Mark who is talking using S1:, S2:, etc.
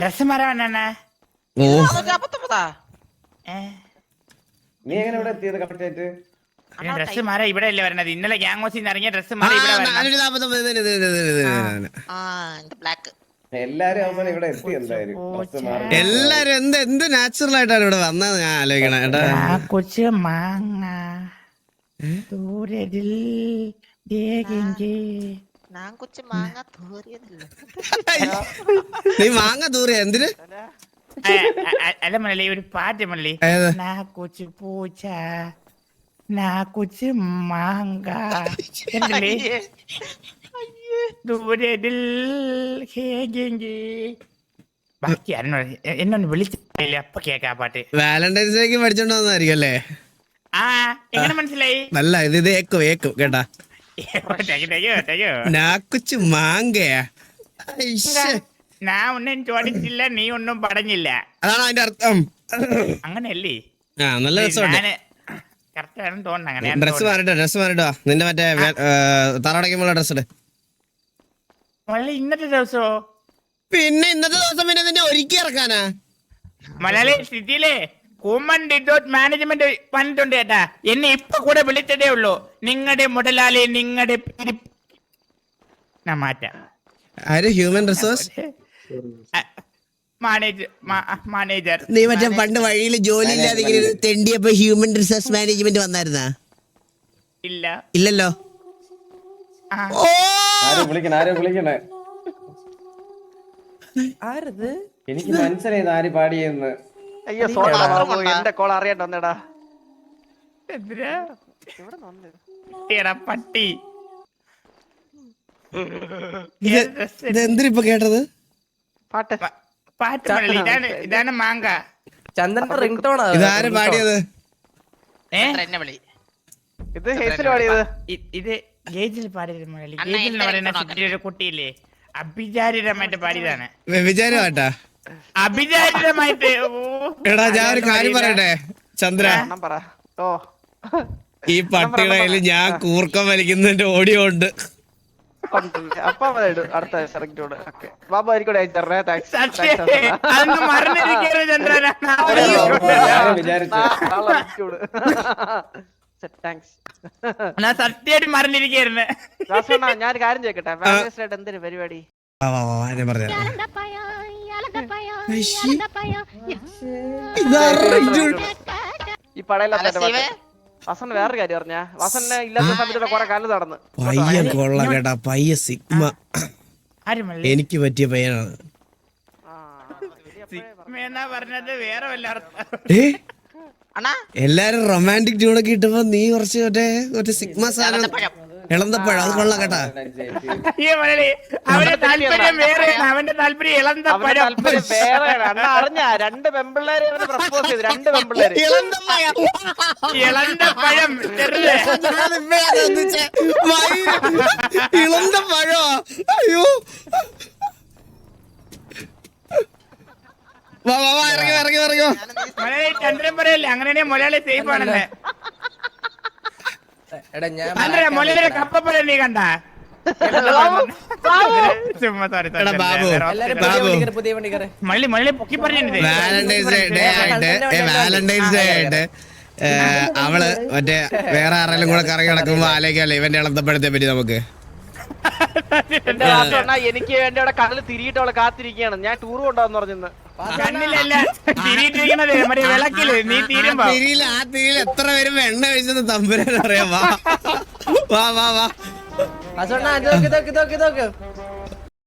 S1: Dress ഏ.
S2: നീ എങ്ങനെ ഇവിടെ എത്തിയത് കറക്റ്റ് ആയിട്ട്?
S1: ഡ്രസ് മാറാ ഇവിടെ അല്ലേ വരണത്. ഇന്നലെ ഗ്യാങ് ഹൗസിൽ നിന്ന് ഇറങ്ങിയ ഡ്രസ് മാറി ഇവിടെ വരണം
S3: ബ്ലാക്ക്
S2: എല്ലാരും അവസാനം ഇവിടെ എത്തി എന്തായാലും. മാറി.
S4: എല്ലാരും എന്ത് എന്ത് നാച്ചുറൽ ആയിട്ടാണ് ഇവിടെ വന്നത്? ഞാൻ ആലോചിക്കണം കേട്ടാ.
S1: ആ കൊച്ചു മാങ്ങ. ദൂരതിൽ ദേഹിങ്കി.
S3: ഞാൻ കൊച്ചു മാങ്ങ തോറിയതല്ല
S4: നീ മാങ്ങ തൂറിയ എന്തിന്
S1: അല്ല മല്ലി ഒരു പാട്ട് മല്ലി? നാ കൊച്ചു പൂച്ച നാ കൊച്ചു. ബാക്കി ആരെന്നോ എന്നൊന്ന് വിളിച്ചില്ല അപ്പൊ കേക്കാ പാട്ട്
S4: വാലന്റൈൻസ് ഡേക്ക് പഠിച്ചോണ്ട് അല്ലേ
S1: ആ എങ്ങനെ മനസ്സിലായി
S4: നല്ല ഇത് ഇത് ഏക്കും ഏക്കും കേട്ടാ നാക്കുച്ച് മാങ്കയാ.
S1: ഞാൻ ഒന്നും ചോദിച്ചില്ല നീ ഒന്നും പറഞ്ഞില്ല.
S4: അതാണ് അതിന്റെ അർത്ഥം.
S1: അങ്ങനെയല്ലേ?
S4: ആ നല്ല
S1: രസമാണ്
S4: ഡ്രസ് മാറിട്ടോ ഡ്രസ് മാറിട്ടോ നിന്റെ മറ്റേ ഡ്രസ് ഇട്.
S1: ഇന്നത്തെ ദിവസോ?
S4: പിന്നെ ഇന്നത്തെ ദിവസം പിന്നെ നിന്നെ ഒരുക്കി ഇറക്കാനാ.
S1: മലയാളി സിറ്റിയിലെ കുമ്മൻ റിസോർട്ട് മാനേജ്മെന്റ് വന്നിട്ടുണ്ട് ചേട്ടാ എന്നെ ഇപ്പൊ കൂടെ വിളിച്ചതേ ഉള്ളൂ. നിങ്ങളുടെ മുതലാളി നിങ്ങളുടെ മാറ്റാം.
S4: ആര്? Human resource
S1: manager.
S4: നീ മറ്റേ പണ്ട് വഴിയിൽ ജോലി ഇല്ലാതെ ഇങ്ങനെ തെണ്ടിയപ്പോ ഹ്യൂമൻ റിസോഴ്സ് മാനേജ്മെന്റ് വന്നായിരുന്നാ?
S1: ഇല്ല.
S4: ഇല്ലല്ലോ. ഓ!
S2: വിളിക്കണേ? ആരും വിളിക്കണേ?
S5: ആരത്?
S2: എനിക്ക് മനസ്സിലായത് ആര് പാടിയെന്ന്.
S6: അയ്യോ സോറി ബാബു എന്റെ കോൾ അറിയണ്ട വന്നേടാ.
S1: എന്തിനാ?
S6: ഇവിടെ വന്ന്
S1: എടാ പട്ടി.
S4: ഇത്
S1: ഏത് dress
S4: ഇത് എന്തിനിപ്പൊ കേട്ടത്?
S6: പാട്ട്.
S1: പ- പാട്ട് മലയാളി ഇതാണ് ഇതാണ് മാങ്ക.
S5: ചന്ദ്രന്റെ റിംഗ് ടോണാ
S4: ഇതാര് പാടിയത്?
S1: ഏ?
S3: എന്നെ വിളി.
S6: ഇത് ഹേസിൽ പാടിയത്.
S1: ഇ- ഇത് ഗേജിൽ പാടിയത് മലയാളി
S3: അണ്ണാ,
S1: ഗേജിൽ എന്ന്
S3: എന്റെ
S1: പറയുന്ന
S3: ഇഷ്ടമാണ്.
S1: സിറ്റിയിലെ ഒരു കുട്ടിയില്ലേ? അഭിചാരിതമായിട്ട് പാടിയതാണ്.
S4: വ്യഭിചാരം ആട്ടാ
S1: അഭിചാരിതമായിട്ട്
S4: എടാ ഞാൻ ഒരു കാര്യം പറയട്ടെ ചന്ദ്ര?
S6: പറ. ഓ.
S4: ഈ പട്ടിയുടെ കയ്യിൽ ഞാൻ കൂർക്കം വലിക്കുന്നതിന്റെ ഓഡിയോ ഉണ്ട്.
S6: ഞാനൊരു അപ്പൊ അവൻ ഇടും. അടുത്ത ഇറങ്ങിട്ടോട് ഓക്കെ. ബാബു ആയിരിക്കും അയച്ചേ താങ്ക്സ് താങ്ക്സ്
S1: ഞാൻ സത്യമായിട്ട്
S6: ഞാൻ കാര്യം ചോദിക്കട്ടെ? എന്തൊരു പരിപാടി?
S4: വാ, വാ, വാ, ഞാൻ പറഞ്ഞു
S6: ഈ പടയില്ലാത്ത
S3: അലസീവേ
S6: വാസൻ വേറൊരു കാര്യം പറഞ്ഞ. വാസന്നെ ഇല്ലാത്ത സമയത്ത് കുറെ കാലം നടന്ന്.
S4: പയ്യ കൊള്ള കേട്ടാ പയ്യ സിഗ്മ എനിക്ക് പറ്റിയ പയ്യനാണ്.
S6: ആ,
S1: എന്നാ പറഞ്ഞത്? വേറെ വല്ല അർത്ഥം
S4: ഏ?
S3: അണ്ണാ.
S4: എല്ലാരും റൊമാന്റിക് ട്യൂണൊക്കെ ഇട്ടപ്പോ നീ കുറച്ച് മറ്റേ മറ്റേ സിഗ്മ സാധനം ഇളന്തപ്പഴം അത് കൊള്ളാം കേട്ടാ.
S1: മലയാളി അവന്റെ താല്പര്യം അവന്റെ താല്പര്യം ഇളന്ത
S6: അവന്റെ
S1: പഴം
S6: താല്പര്യം വേറെയാണ് അണ്ണ അറിഞ്ഞ രണ്ട് പെമ്പിള്ളേര് അവന് പ്രപ്പോസ് ചെയ്തു രണ്ട് പെമ്പിള്ളേര്.
S4: ഇളന്തപ്പഴം.
S1: ഇളന്ത പഴം ചെറുത്
S4: ഞാനിപ്പഴാ ശ്രദ്ധിച്ചേ. വൈ- ഇളന്തപ്പഴോ അയ്യോ. വാ വാ വാ ഇറങ്ങി ഇറങ്ങി ഇറങ്ങോ
S1: മലയാളി ചന്ദ്രൻ പറയല്ലേ അങ്ങനെയാണെങ്കിൽ മലയാളി സേഫ് ആണെന്ന്.
S5: എടാ ഞാൻ
S1: കപ്പപ്പഴം നീ കണ്ട?
S4: വാലന്റൈൻസ് ഡേ ഡേ ആയിട്ട് വാലന്റൈൻസ് ഡേ ആയിട്ട് ഏ, അവൾ മറ്റേ വേറെ ആരെങ്കിലും കൂടെ കറങ്ങി നടക്കുമ്പോ ആലോചിക്കാല്ലേ ഇവന്റെ ഇളന്തപ്പഴത്തെ പറ്റി നമുക്ക്.
S6: എന്റെ വാസണ്ണ എനിക്ക് വേണ്ടി അവിടെ കടൽ തിരിയിട്ട് അവളെ കാത്തിരിക്കുകയാണ്. ഞാൻ ടൂർ കൊണ്ടുവന്ന് പറഞ്ഞിന്ന്.
S1: കണ്ണിലല്ല തിരിയിട്ടിരിക്കണത്. മറ്റേ വിളക്കിൽ നീ തീരുമ്പോ.
S4: ആ തിരിയിൽ എത്ര പേരും എണ്ണ കഴിച്ചെന്ന് തമ്പുരാൻ അറിയാം വാ വാ വാ. വാ
S5: അസോണ്ണ ഇതൊക്കെ ഇതൊക്കെ ഇതൊക്കെ.